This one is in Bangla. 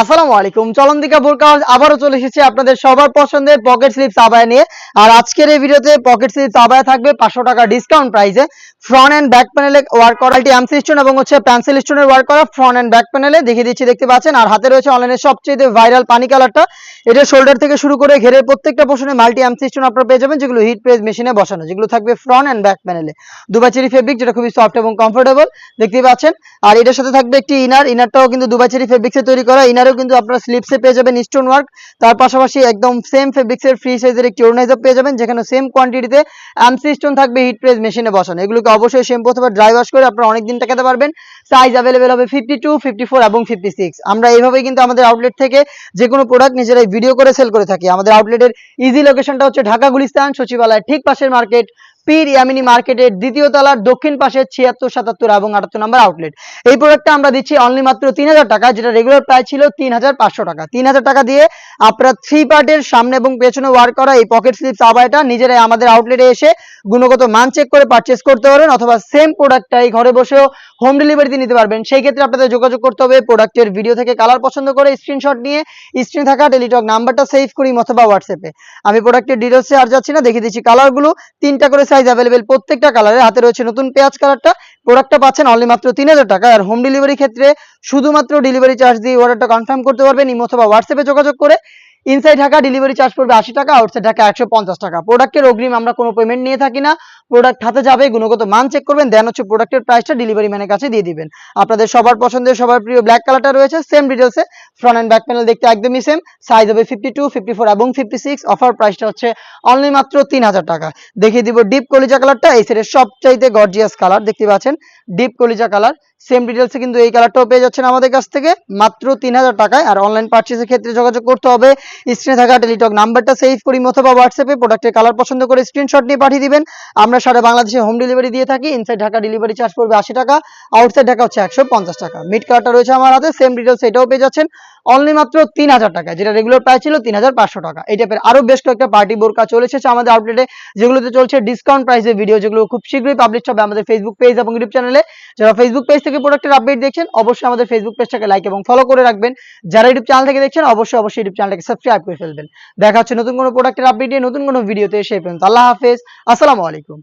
আসসালামু আলাইকুম। চলন্দিকা বোরকা আবারও চলে এসেছে আপনাদের সবার পছন্দের পকেট স্লিপস আবায়া নিয়ে। আর আজকের এই ভিডিওতে পকেট স্লিপস আবায়া থাকবে পাঁচশো টাকা ডিসকাউন্ট প্রাইসে ফ্রন্ট এন্ড ব্যাক প্যানেলে ওয়ার্ক করা এটি এমসি স্টোন এবং হচ্ছে পেন্সিল স্টোনের ওয়ার্ক করা ফ্রন্ট এন্ড ব্যাক প্যানেলে দেখিয়ে দিচ্ছি, দেখতে পাচ্ছেন? আর হাতে রয়েছে অনলাইনে সবচেয়ে ভাইরাল পানি কালারটা এটা শোল্ডার থেকে শুরু করে ঘেরের প্রত্যেকটা পোর্শনে মাল্টি এমসি স্টোন আপনারা পেয়ে যাবেন, যেগুলো হিট প্রেস মেশিনে বসানো। যেগুলো থাকবে ফ্রন্ট এন্ড ব্যাক প্যানেলে দুবাই চেরি ফেব্রিক যেটা খুবই সফট এবং কমফোর্টেবল দেখতে পাচ্ছেন? আর এটার সাথে থাকবে একটি ইনার ইনারটাও কিন্তু দুবাই চেরি ফেব্রিক্সে তৈরি করা। ইনারও কিন্তু আপনারা স্লিপসে পেয়ে যাবেন স্টোন ওয়ার্ক তার পাশাপাশি একদম সেম ফেব্রিক্সের ফ্রি সাইজের একটি অর্গানাইজার পেয়ে যাবেন, যেখানে সেম কোয়ান্টিটিতে এমসি স্টোন থাকবে হিট প্রেস মেশিনে বসানো। এগুলোকে অবশ্যই শ্যাম্পু অথবা ড্রাই ওয়াশ করে আপনারা অনেক দিন টাকাতে পারবেন। সাইজ অ্যাভেলেবেল হবে ফিফটি টু এবং ফিফটি আমরা এইভাবেই কিন্তু আমাদের আউটলেট থেকে যে কোনো প্রোডাক্ট নিজেরাই ভিডিও করে সেল করে থাকি। আমাদের আউটলেটের ইজি লোকেশনটা হচ্ছে ঢাকা গুলিস্তান সচিবালয় ঠিক পাশের মার্কেট পীর ইয়ামিনী মার্কেটের দ্বিতীয় তলার দক্ষিণ পাশে ছিয়াত্তর, সাতাত্তর এবং আটাত্তর নম্বর আউটলেট এই প্রোডাক্টটা আমরা দিচ্ছি অনলি মাত্র তিন হাজার টাকা যেটা রেগুলার প্রাইস ছিল তিন হাজার পাঁচশো টাকা। তিন হাজার টাকা দিয়ে আপনারা থ্রি পার্টের সামনে এবং পেছনে ওয়ার্ক করা এই পকেট স্লিপস আবাইটা নিজেরাই আমাদের আউটলেটে এসে গুণগত মান চেক করে পারচেস করতে পারবেন অথবা সেম প্রোডাক্টটাই ঘরে বসেও হোম ডেলিভারিতে নিতে পারবেন। সেই ক্ষেত্রে আপনাদের যোগাযোগ করতে হবে প্রোডাক্টের ভিডিও থেকে কালার পছন্দ করে স্ক্রিনশট নিয়ে স্ক্রিনে থাকা টেলিটক নাম্বারটা সেভ করি অথবা হোয়াটসঅ্যাপে আমি প্রোডাক্টের ডিটেলসে আর যাচ্ছি না, দেখিয়ে দিচ্ছি কালারগুলো তিনটা করে সাইজ অ্যাভেলেবেল প্রত্যেকটা কালারে হাতে রয়েছে নতুন পেঁয়াজ কালারটা প্রোডাক্টটা পাচ্ছেন অনলি মাত্র তিন হাজার টাকা। আর হোম ডেলিভারি ক্ষেত্রে শুধুমাত্র ডেলিভারি চার্জ দিয়ে অর্ডারটা কনফার্ম করতে পারবেন। ইমো অথবা হোয়াটসঅ্যাপে যোগাযোগ করে ইনসাইড ঢাকা ডেলিভারি চার্জ পড়বে আশি টাকা আউটসাইড ঢাকা একশো পঞ্চাশ টাকা। প্রোডাক্টের অগ্রিম আমরা কোনো পেমেন্ট নিয়ে থাকি না। প্রোডাক্ট হাতে যাবে, গুণগত মান চেক করবেন দেন হচ্ছে প্রোডাক্টের প্রাইসটা ডেলিভারি ম্যানের কাছে দিয়ে দিবেন। আপনাদের সবার পছন্দের, সবার প্রিয় ব্ল্যাক কালারটা রয়েছে সেম ডিটেলসে ফ্রন্ট অ্যান্ড ব্যাক প্যানেল দেখতে একদমই সেম সাইজ হবে ফিফটি টু ফিফটি ফোর এবং ফিফটি সিক্স অফার প্রাইসটা হচ্ছে অনলি মাত্র তিন হাজার টাকা। দেখিয়ে দিব ডিপ কলিজা কালারটা এই সেটের সবচাইতে গর্জিয়াস কালার দেখতে পাচ্ছেন? ডিপ কলিজা কালার সেম ডিটেলসে কিন্তু এই কালারটাও পেয়ে যাচ্ছেন আমাদের কাছ থেকে। মাত্র তিন হাজার টাকায়। আর অনলাইন পার্চেসের ক্ষেত্রে যোগাযোগ করতে হবে। স্ক্রিনে থাকা টেলিটক নাম্বারটা সেভ করি, অথবা হোয়াটসঅ্যাপে প্রোডাক্টের কালার পছন্দ করে স্ক্রিনশট নিয়ে পাঠিয়ে দিবেন। আমরা সারা বাংলাদেশে হোম ডেলিভারি দিয়ে থাকি। ইনসাইড ঢাকা ডেলিভারি চার্জ পড়বে আশি টাকা। আউটসাইড ঢাকা হচ্ছে একশো পঞ্চাশ টাকা। মিড কালারটা রয়েছে আমার হাতে। সেম ডিটেলস এটাও পেয়ে যাচ্ছেন। অনলি মাত্র তিন হাজার টাকা যেটা রেগুলার প্রাইস ছিল তিন হাজার পাঁচশো টাকা। এই টাইপের আরও বেশ কয়েকটা পার্টি বোরকা চলে এসেছে আমাদের আউটলেটে যেগুলোতে চলছে ডিসকাউন্ট প্রাইসের ভিডিও যেগুলো খুব শীঘ্রই পাবলিশ হবে আমাদের ফেসবুক পেজ এবং ইউটিউব চ্যানেলে যারা ফেসবুক পেজ থেকে প্রোডাক্টের আপডেট দেখছেন, অবশ্যই আমাদের ফেসবুক পেজটাকে লাইক এবং ফলো করে রাখবেন। যারা ইউটিউব চ্যানেল থেকে দেখছেন, অবশ্যই অবশ্যই ইউটিউব চ্যানেলটাকে সাবস্ক্রাইব করে ফেলবেন। দেখা হচ্ছে নতুন কোনো প্রোডাক্টের আপডেট নিয়ে, নতুন কোনো ভিডিওতে এসে পর্যন্ত আল্লাহ হাফেজ। আসসালামু আলাইকুম।